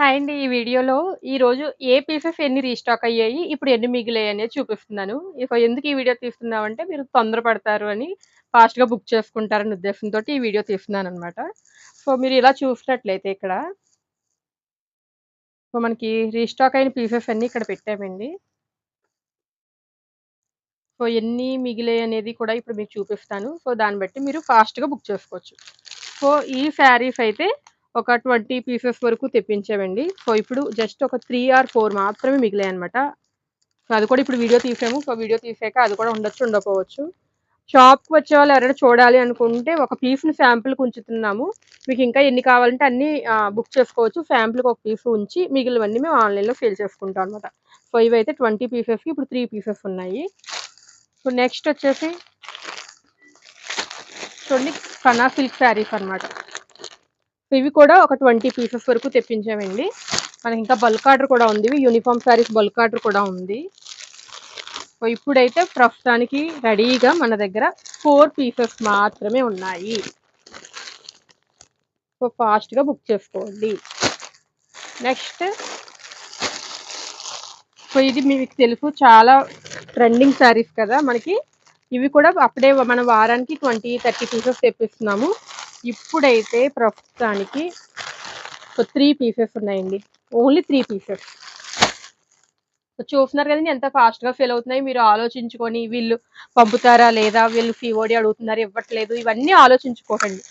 Hi అండి. ఈ వీడియోలో ఈరోజు ఏ పీసెస్ ఎన్ని రీస్టాక్ అయ్యాయి, ఇప్పుడు ఎన్ని మిగిలాయి అనేది చూపిస్తున్నాను. ఇక ఎందుకు ఈ వీడియో తీస్తున్నామంటే మీరు తొందరపడతారు అని, ఫాస్ట్‌గా బుక్ చేసుకుంటారనే ఉద్దేశంతో ఈ వీడియో తీస్తున్నాను అనమాట సో, మీరు ఇలా చూసినట్లయితే ఇక్కడ సో, మనకి రీస్టాక్ అయిన పీసెస్ అన్నీ ఇక్కడ పెట్టామండి. సో, ఎన్ని మిగిలాయి అనేది కూడా ఇప్పుడు మీకు చూపిస్తాను. సో, దాన్ని బట్టి మీరు ఫాస్ట్‌గా బుక్ చేసుకోవచ్చు. సో, ఈ శారీస్ అయితే ఒక 20 పీసెస్ వరకు తెప్పించామండి. సో, ఇప్పుడు జస్ట్ ఒక త్రీ ఆర్ ఫోర్ మాత్రమే మిగిలాయన్నమాట. సో, అది కూడా ఇప్పుడు వీడియో తీసాము. సో, వీడియో తీసాక అది కూడా ఉండొచ్చు, ఉండకపోవచ్చు. షాప్‌కి వచ్చేవాళ్ళు ఎవరైనా చూడాలి అనుకుంటే ఒక పీస్‌ని శాంపుల్‌కి ఉంచుతున్నాము. మీకు ఇంకా ఎన్ని కావాలంటే అన్నీ బుక్ చేసుకోవచ్చు. శాంపుల్‌కి ఒక పీస్ ఉంచి మిగిలినవన్నీ మేము ఆన్‌లైన్‌లో సేల్ చేసుకుంటాం అనమాట. సో, ఇవైతే 20 పీసెస్‌కి ఇప్పుడు త్రీ పీసెస్ ఉన్నాయి. సో, నెక్స్ట్ వచ్చేసి చూడండి కనా సిల్క్ శారీస్ అనమాట. సో, ఇవి కూడా ఒక 20 పీసెస్ వరకు తెప్పించామండి. మనకి ఇంకా బల్క్ ఆర్డర్ కూడా ఉంది. ఇవి యూనిఫార్మ్ శారీస్ బల్క్ ఆర్డర్ కూడా ఉంది. సో, ఇప్పుడైతే ప్రస్తుతానికి రెడీగా మన దగ్గర ఫోర్ పీసెస్ మాత్రమే ఉన్నాయి. సో, ఫాస్ట్‌గా బుక్ చేసుకోండి. నెక్స్ట్ సో, ఇది మీకు తెలుసు చాలా ట్రెండింగ్ శారీస్ కదా! మనకి ఇవి కూడా అప్పుడే మన వారానికి 20, 30 పీసెస్ తెప్పిస్తున్నాము. ఇప్పుడైతే ప్రస్తుతానికి సో, త్రీ పీసెస్ ఉన్నాయండి. Only three pieces. సో, చూస్తున్నారు కదండి ఎంత ఫాస్ట్‌గా ఫెయిల్ అవుతున్నాయి. మీరు ఆలోచించుకొని వీళ్ళు పంపుతారా లేదా? వీళ్ళు సీఓడీ అడుగుతున్నారు ఇవ్వట్లేదు. ఇవన్నీ ఆలోచించుకోకండి.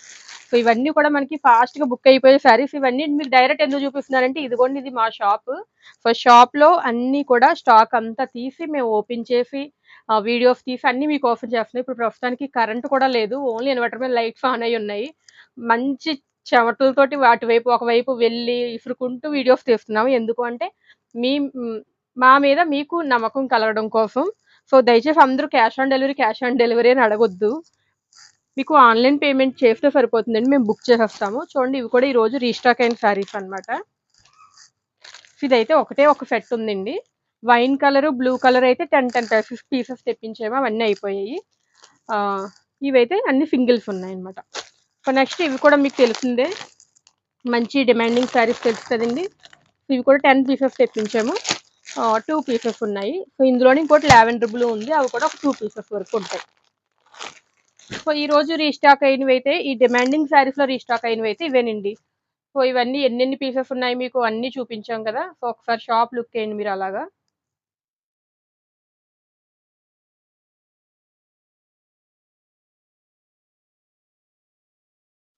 సో, ఇవన్నీ కూడా మనకి ఫాస్ట్‌గా బుక్ అయిపోయే శారీస్ ఇవన్నీ మీకు డైరెక్ట్ ఎందుకు చూపిస్తున్నారంటే ఇదిగోండి ఇది మా షాప్ సో, షాప్‌లో అన్నీ కూడా స్టాక్ అంతా తీసి మేము ఓపెన్ చేసి వీడియోస్ తీసి అన్నీ మీకు ఆఫర్ చేస్తున్నాం. ఇప్పుడు ప్రస్తుతానికి కరెంట్ కూడా లేదు. ఓన్లీ ఇన్వర్టర్ మీద లైట్స్ ఆన్ అయి ఉన్నాయి. మంచి చెమటలతోటి వాటి వైపు ఒకవైపు వెళ్ళి ఇసురుకుంటూ వీడియోస్ తీస్తున్నాము. ఎందుకు అంటే మీ మా మీద మీకు నమ్మకం కలగడం కోసం. సో, దయచేసి అందరూ cash on delivery, cash on delivery అని అడగొద్దు. మీకు ఆన్‌లైన్ పేమెంట్ చేస్తే సరిపోతుందండి. మేము బుక్ చేసేస్తాము. చూడండి ఇవి కూడా ఈరోజు రీస్టాక్ అయిన శారీస్ అనమాట. ఇదైతే ఒకటే ఒక సెట్ ఉందండి. వైన్ కలర్, బ్లూ కలర్ అయితే 10, 10 పీసెస్ పీసెస్ తెప్పించాము. అవన్నీ అయిపోయాయి. ఇవైతే అన్ని సింగిల్స్ ఉన్నాయన్నమాట. సో, నెక్స్ట్ ఇవి కూడా మీకు తెలిసిందే. మంచి డిమాండింగ్ శారీస్ తెలుసు కదండి ఇవి కూడా 10 పీసెస్ తెప్పించాము. టూ పీసెస్ ఉన్నాయి. సో, ఇందులోనే ఇంకోటి లావెండర్ బ్లూ ఉంది. అవి కూడా ఒక టూ పీసెస్ వరకు ఉంటాయి. సో, ఈరోజు రీస్టాక్ అయినవైతే ఈ డిమాండింగ్ శారీస్‌లో రీస్టాక్ అయినవైతే ఇవేనండి. సో, ఇవన్నీ ఎన్నెన్ని పీసెస్ ఉన్నాయి మీకు అన్నీ చూపించాం కదా! సో, ఒకసారి షాప్ లుక్ ఎయండి మీరు అలాగా.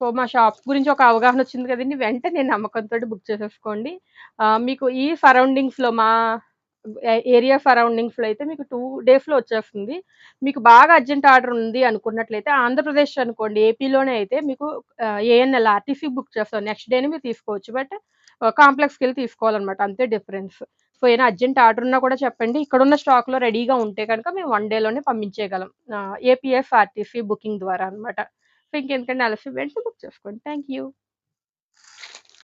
సో, మా షాప్ గురించి ఒక అవగాహన వచ్చింది కదండి వెంటనే నమ్మకంతో బుక్ చేసేసుకోండి. మీకు ఈ సరౌండింగ్స్‌లో మా ఏరియా సరౌండింగ్స్‌లో అయితే మీకు టూ డేస్‌లో వచ్చేస్తుంది. మీకు బాగా అర్జెంట్ ఆర్డర్ ఉంది అనుకున్నట్లయితే ఆంధ్రప్రదేశ్ అనుకోండి ఏపీలోనే అయితే మీకు ఏఎన్ఎల్ ఆర్టీసీ బుక్ చేస్తాం. నెక్స్ట్ డేనే మీరు తీసుకోవచ్చు. బట్ కాంప్లెక్స్కి వెళ్ళి తీసుకోవాలన్నమాట. అంతే డిఫరెన్స్. సో, ఏమైనా అర్జెంట్ ఆర్డర్ ఉన్నా కూడా చెప్పండి. ఇక్కడ ఉన్న స్టాక్‌లో రెడీగా ఉంటే కనుక మేము వన్ డేలోనే పంపించేయగలం. ఏపీఎఫ్ ఆర్టీసీ బుకింగ్ ద్వారా అన్నమాట. సో, ఇంకెందుకంటే ఆలస్యం వెంటనే బుక్ చేసుకోండి. Thank you.